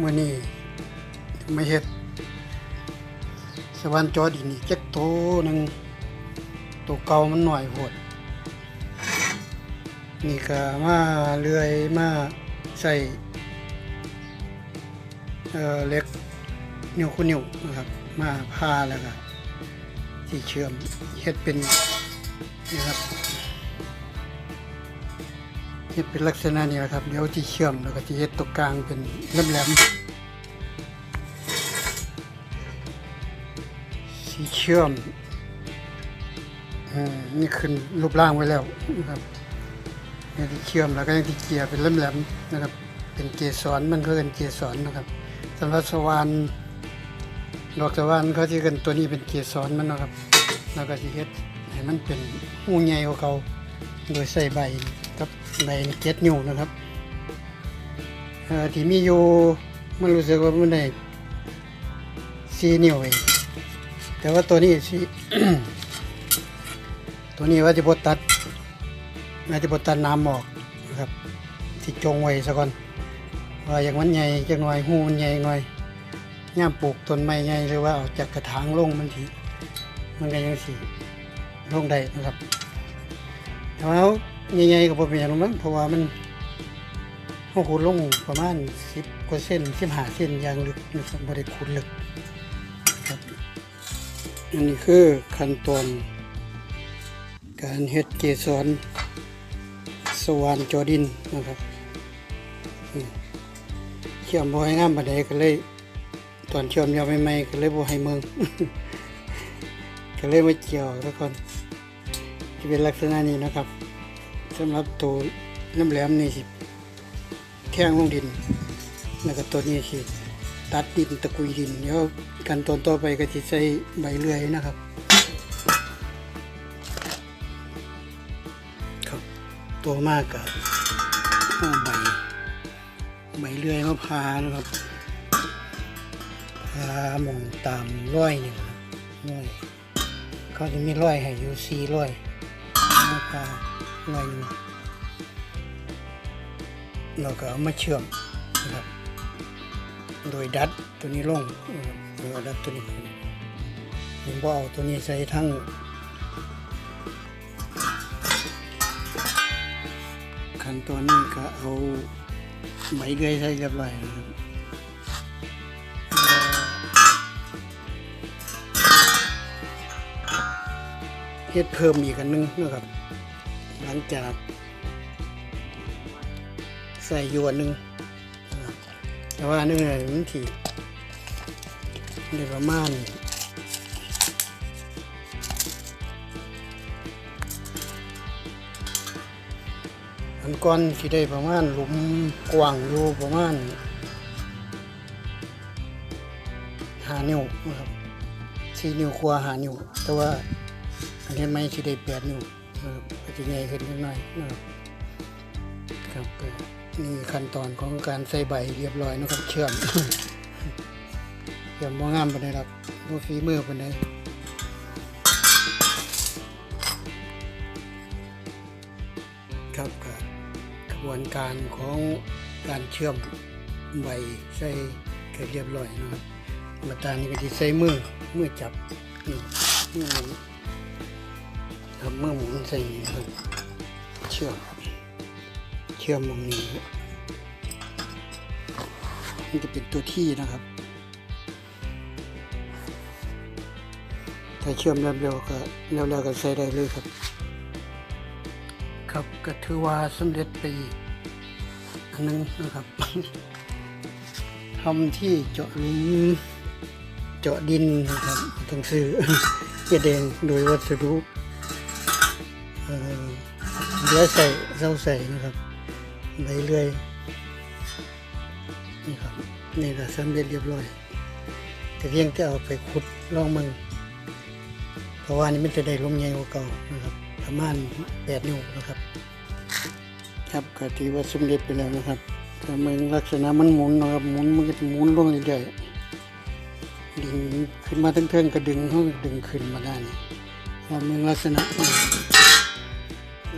มื่อนี้ไม่เฮ็ดสวรรค์จอดินอีกจักโตหนึ่งตัวเก่ามันหน่อยโหดนี่ก็มาเลื่อยมาใส่เอ่อเล็กนิ้วคู่นิ้วนะครับ มาพาแล้วก็ที่เชื่อมเฮ็ดเป็นนะครับ เฮ็ดเป็นลักษณะนี้ครับ เดี๋ยวที่เชื่อมแล้วก็ที่เฮ็ดตรงกลางเป็นแหลมๆสีเชื่อมอืมนี่ขึ้นรูปร่างไว้แล้วนะครับยังที่เชื่อมแล้วก็ยังที่เกียร์เป็นแหลมๆนะครับ เป็นเกสรมันก็เป็นเกสรนะครับสำหรับสวรรค์ดอกสวรรค์เขาที่กันตัวนี้เป็นเกสรมันนะครับ แล้วก็ที่เฮ็ดให้มันเป็นหูใหญ่กว่าเขาโดยใส่ใบ กับใบเจ็ดนิ้วนะครับที่มีอยู่มันรู้สึกว่ามันได้สี่นิ้วเองแต่ว่าตัวนี้สิตัวนี้ว่าจะบดตัดน่าจะบดตันน้ำออกนะครับที่จงไว้ซะก่อนว่าอย่างมันใหญ่จังหน่อยหูมันใหญ่หน่อยย่ามปลูกต้นไม้ใหญ่หรือว่าเอาจากกระถางลงมันทีมันก็ยังสิลงได้นะครับแต่ว่า ใหญ่ๆก็บ่เป็นอย่างนั้นมั้งเพราะว่ามันห้องขุดลงประมาณ10กว่าเส้น15เส้นยางลึกนะครับบ่ได้ขุดลึกครับอันนี้คือขั้นตอนการเฮ็ดเกสรสวรรค์จอดินนะครับเชื่อมบ่ให้งามปานใดก็เลย ตอนเชื่อมยาวใหม่ๆก็เลยบ่ให้เมืองก็เลยมาเกี่ยวซะก่อนจะเป็นลักษณะนี้นะครับ สำหรับตัวน้ำแหลมนี่สิแท่งลงดิน แล้วก็ตัวนี้สิตัดดินตะกุยดินเดี๋ยวกันตอนต่อไปก็สิใส่ใบเลื่อยนะครับครับ ตัวมากกับห้าใบใบเลื่อยมะพร้าวนะครับพามองตามร้อยนี่นะครับร้อยเขาจะมีร้อยให้อยู่สี่ร้อย มะพร้าวร้อยนึงเราก็เอามาเชื่อมนะครับ โดยดัดตัวนี้ลงนะครับโดยเอดัดตัวนี้ขึ้นผมก็เอาตัวนี้ใส่ทั้งขั้นตอนนี้ก็เอาใบเลื่อยใส่เรียบร้อยแล้วครับ เฮ็ดเพิ่มอีกอันหนึงนะครับ หลังจาก ใส่ยวนหนึ่งแต่ว่าอันนึงเนี่ยมันถี่ได้ประมาณอันก้อนที่ได้ประมาณหลุมกว้างอยู่ประมาณหานิ้วนะครับสี่นิ้วครัวหานิ้วแต่ว่า อันนี้ไม่ที่ได้แปดนิ้วนะครับก็จะใหญ่ขึ้นนิดหน่อยนะครับครับก็นี่ขั้นตอนของการใส่ใบเรียบร้อยนะครับเชื่อมเชื่อมบ่งามปานใดครับบ่ฝีมือไปานใดครับกระบวนการของการเชื่อมใบใส่เกิดเรียบร้อยนะครับมาตานี้ก็จะใส่มือมือจับนี่มือ ครับมือหมุนใส่ครับ เชื่อมเชื่อมตรงนี้นี่จะเป็นตัวที่นะครับ ถ้าเชื่อมเร็วๆก็เร็วๆก็ใส่ได้เลยครับ ครับก็ถือว่าสำเร็จไปอีกอันนึงนะครับทำที่เจาะหลุมเจาะดินนะครับต้องซื้อเกระเดงโดยวัสดุ เอ่อเหลือใส่เส้าใส่นะครับใบเลื่อยนี่ครับนี่ก็สำเร็จเรียบร้อย แต่เพียงแต่เอาไปขุดลองมึงเพราะว่านี่มันจะได้ลมใหญ่กว่าเก่านะครับประมาณแปดนิ้วนะครับ ครับก็ถือว่าสำเร็จไปแล้วนะครับถ้ามันลักษณะมันหมุนนะครับหมุนมันก็จะหมุนลงเรื่อยๆดึงขึ้นมาทั้งเทิงก็ดึงเขาก็ดึงขึ้นมาได้นี่ถ้ามันลักษณะ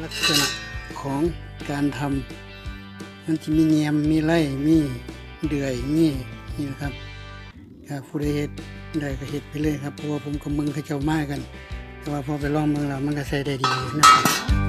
ลักษณะของการทำมันจะมีแยมมีไล่มีเดือยมีนี่นะครับครับผู้ใดเฮ็ดได้ก็เฮ็ดไปเลยครับเพราะว่าผมกับมึงเขาเจ้ามากัน แต่ว่าพอไปลองเมืองแล้วมันก็ใส่ได้ดีนะครับ